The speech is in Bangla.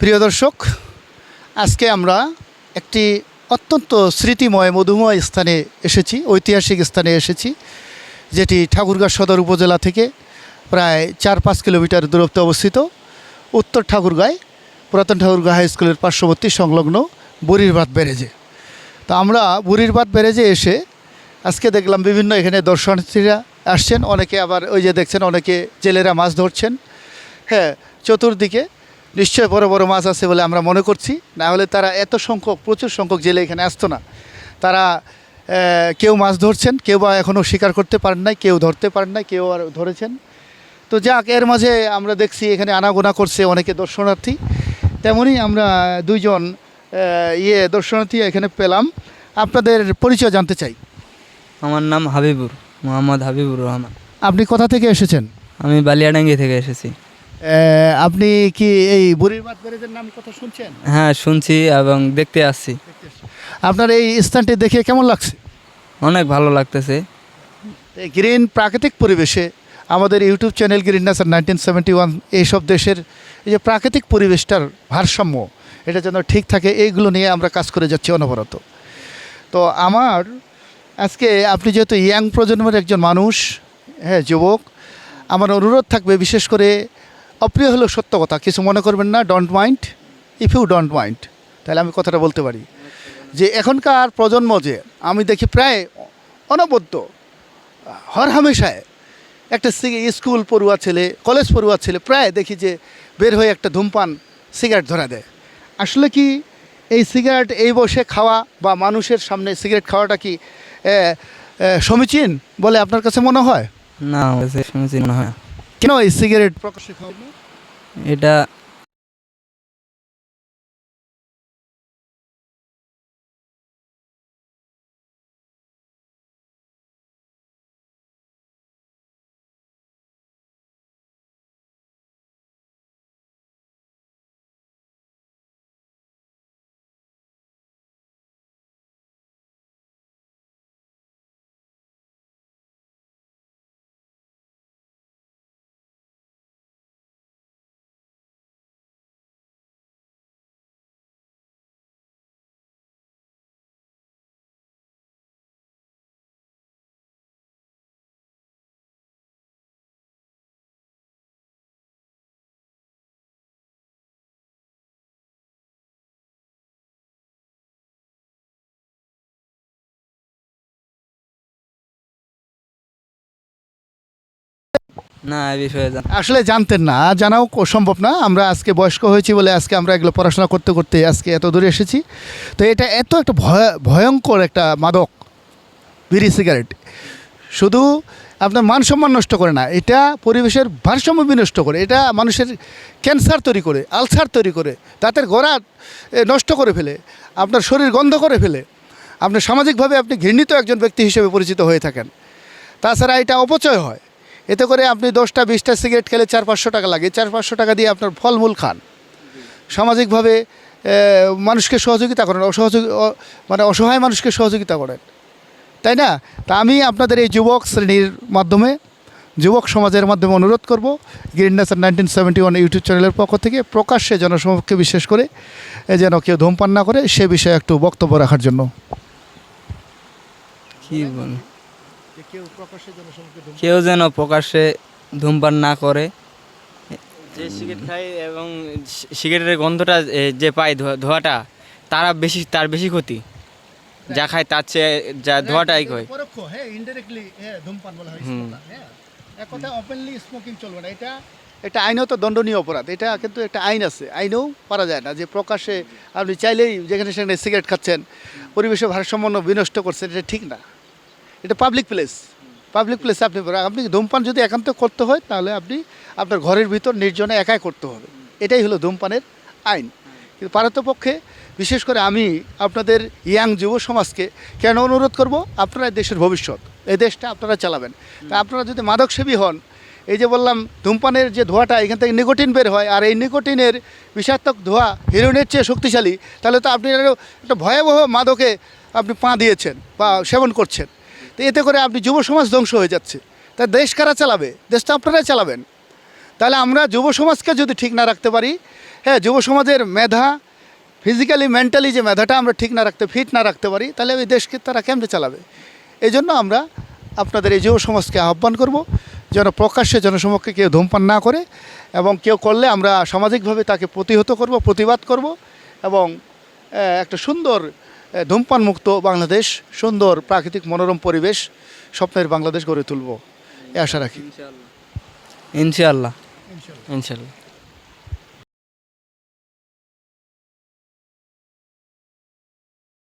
প্রিয় দর্শক, আজকে আমরা একটি অত্যন্ত স্মৃতিময়, মধুময় স্থানে এসেছি, ঐতিহাসিক স্থানে এসেছি, যেটি ঠাকুরগাঁ সদর উপজেলা থেকে প্রায় চার পাঁচ কিলোমিটার দূরত্বে অবস্থিত। উত্তর ঠাকুরগাঁয়, পুরাতন ঠাকুরগাঁ হাই স্কুলের পার্শ্ববর্তী সংলগ্ন বুড়িরবাদ ব্যারেজে। তো আমরা বুড়িরবাদ ব্যারেজে এসে আজকে দেখলাম বিভিন্ন এখানে দর্শনার্থীরা আসছেন, অনেকে আবার ওই যে দেখছেন, অনেকে জেলেরা মাছ ধরছেন। হ্যাঁ চতুর্দিকে নিশ্চয় বড় বড় মাছ আছে বলে আমরা মনে করছি। না হলে তারা এত সংখ্যক প্রচুর সংখ্যক জেলে এখানে আসতো না। তারা কেউ মাছ ধরছেন কেউ বা এখনও শিকার করতে পারেন নাই কেউ ধরতে পারেন নাই কেউ আর ধরেছেন। তো যাক এর মাঝে আমরা দেখছি এখানে আনাগোনা করছে অনেকে দর্শনার্থী। তেমনই আমরা দুইজন ইয়ে দর্শনার্থী এখানে পেলাম। আপনাদের পরিচয় জানতে চাই। আমার নাম হাবিবুর মোহাম্মদ হাবিবুর রহমান। আপনি কোথা থেকে এসেছেন? আমি বালিয়াডাঙ্গি থেকে এসেছি। আপনি কি এই বুড়িরবাদ ব্যারেজের নাম কথা শুনছেন? হ্যাঁ শুনছি এবং দেখতে আসছি। আপনার এই স্থানটি দেখে কেমন লাগছে? অনেক ভালো লাগতেছে। এই গ্রিন প্রাকৃতিক পরিবেশে আমাদের YouTube channel green nature nineteen seventy one এইসব দেশের এই যে প্রাকৃতিক পরিবেশটার ভারসাম্য এটা যেন ঠিক থাকে এইগুলো নিয়ে আমরা কাজ করে যাচ্ছি অনবরত। তো আমার আজকে আপনি যেহেতু ইয়াং প্রজন্মের একজন মানুষ হ্যাঁ যুবক আমার অনুরোধ থাকবে বিশেষ করে অপ্রিয় হলেও সত্য কথা, কিছু মনে করবেন না don't mind if you don't mind তাহলে আমি কথাটা বলতে পারি। যে এখনকার প্রজন্ম যে, আমি দেখি প্রায় অনবদ্য, হর হামেশায় একটা স্কুল পড়ুয়া ছেলে, কলেজ পড়ুয়া ছেলে প্রায় দেখি যে বের হয়ে একটা ধূমপান সিগারেট ধরা দেয়। আসলে কি এই সিগারেট এই বসে খাওয়া বা মানুষের সামনে সিগারেট খাওয়াটা কি সমীচীন বলে আপনার কাছে মনে হয়? না শুনেছি মনে হয় কেন এই সিগারেট প্রকাশ্যে খাওয়ানো এটা না বিষয়ে জান আসলে জানতেন না জানাও সম্ভব না। আমরা আজকে বয়স্ক হয়েছি বলে আজকে আমরা এগুলো পড়াশোনা করতে করতে আজকে এত দূরে এসেছি। তো এটা এত একটা ভয় ভয়ঙ্কর একটা মাদক, বিড়ি, সিগারেট। শুধু আপনার মান সম্মান নষ্ট করে না, এটা পরিবেশের ভারসাম্য বিনষ্ট করে, এটা মানুষের ক্যান্সার তৈরি করে, আলসার তৈরি করে, দাঁতের গোড়া নষ্ট করে ফেলে, আপনার শরীর গন্ধ করে ফেলে। আপনার সামাজিকভাবে আপনি ঘৃণিত একজন ব্যক্তি হিসেবে পরিচিত হয়ে থাকেন। তাছাড়া এটা অপচয় হয়। এতে করে আপনি দশটা, বিশটা সিগারেট খেলে চার, পাঁচশো টাকা লাগে। চার, পাঁচশো টাকা দিয়ে আপনার ফলমূল খান। সামাজিকভাবে মানুষকে সহযোগিতা করেন, অসহযোগ মানে অসহায় মানুষকে সহযোগিতা করেন। তাই না? তা আমি আপনাদের এই যুবক শ্রেণির মাধ্যমে, যুবক সমাজের মাধ্যমে অনুরোধ করব, green nature nineteen seventy one YouTube চ্যানেলের পক্ষ থেকে প্রকাশ্যে জনসমক্ষে বিশেষ করে যেন কেউ ধূমপান না করে, সে বিষয়ে একটু বক্তব্য রাখার জন্য। কি বল কেউ যেন প্রকাশ্যে ধূমপান না করে। যে সিগারেট খায় এবং সিগারেটের গন্ধটা যে পায় ধোয়া- ধোঁয়াটা তারা বেশি তার বেশি ক্ষতি। যা খায় তার চেয়ে যা ধোঁয়াটাই হয় পরোক্ষ হ্যাঁ ইনডাইরেক্টলি হ্যাঁ ধূমপান বলা হয় হ্যাঁ। এক কথা ওপেনলি স্মোকিং চলবে না। এটা এটা আইনেও তো দণ্ডনীয় অপরাধ। এটা কিন্তু একটা আইন আছে। আইনেও পারা যায় না যে প্রকাশ্যে আপনি চাইলেই যেখানে সেখানে সিগারেট খাচ্ছেন পরিবেশের ভারসাম্য বিনষ্ট করছেন এটা ঠিক না। এটা পাবলিক প্লেস পাবলিক প্লেসে আপনি আপনি ধূমপান যদি একান্ত করতে হয়, তাহলে আপনি আপনার ঘরের ভিতর নির্জনে একাই করতে হবে। এটাই হলো ধূমপানের আইন। কিন্তু পারতপক্ষে বিশেষ করে আমি আপনাদের ইয়াং যুব সমাজকে কেন অনুরোধ করব? আপনারা দেশের ভবিষ্যৎ, এই দেশটা আপনারা চালাবেন। তা আপনারা যদি মাদকসেবী হন, এই যে বললাম, ধূমপানের যে ধোঁয়াটা, এখান থেকে নিকোটিন বের হয়, আর এই নিকোটিনের বিষাক্তক ধোঁয়া হিরোইনের চেয়ে শক্তিশালী, তাহলে তো আপনি একটা ভয়াবহ মাদকে আপনি পা দিয়েছেন বা সেবন করছেন। তো এতে করে আপনি যুব সমাজ ধ্বংস হয়ে যাচ্ছে। তা দেশ কারা চালাবে? দেশটা আপনারাই চালাবেন। তাহলে আমরা যুব সমাজকে যদি ঠিক না রাখতে পারি হ্যাঁ যুব সমাজের মেধা ফিজিক্যালি মেন্টালি যে মেধাটা আমরা ঠিক না রাখতে ফিট না রাখতে পারি, তাহলে ওই দেশকে তারা কেমনে চালাবে? এই জন্য আমরা আপনাদের এই যুব সমাজকে আহ্বান করব, যেন প্রকাশ্যে জনসমক্ষে কেউ ধূমপান না করে এবং কেউ করলে আমরা সামাজিকভাবে তাকে প্রতিহত করব, প্রতিবাদ করব এবং একটা সুন্দর ধূমপান মুক্ত বাংলাদেশ, সুন্দর প্রাকৃতিক মনোরম পরিবেশ, স্বপ্নের বাংলাদেশ গড়ে তুলব। এ আশা রাখি। ইনশাআল্লাহ। ইনশাল্লাহ